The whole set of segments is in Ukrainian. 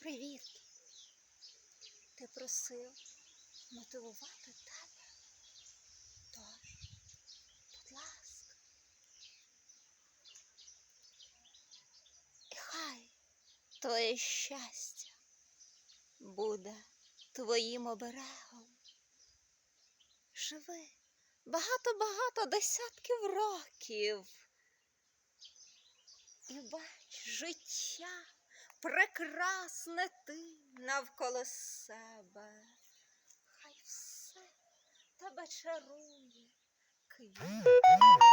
Привіт. Ти просив мотивувати тебе. Тож, будь ласка. І хай твоє щастя буде твоїм оберегом. Живи багато-багато десятків років. І бач життя прекрасне ти навколо себе. Хай все тебе чарує, квіти для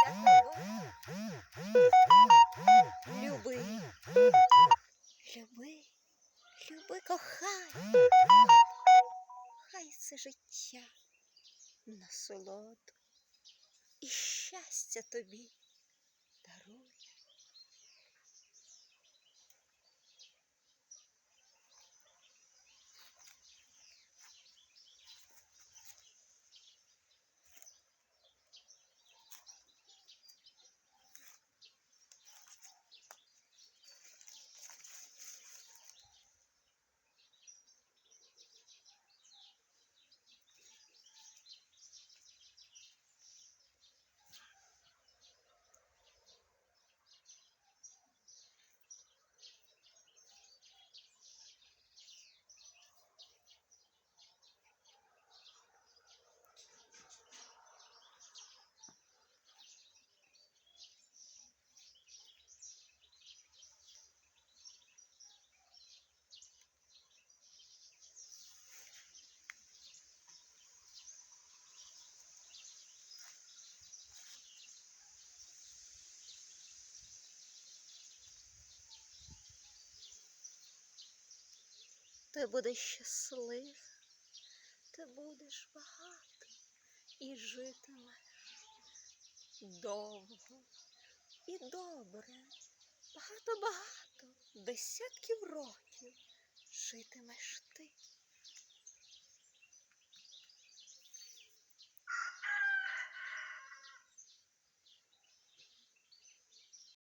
тебе. Люби, люби, люби, кохай. Хай це життя насолоду і щастя тобі Ти будеш щаслив, ти будеш багатий і житимеш довго і добре, багато-багато, десятків років житимеш ти.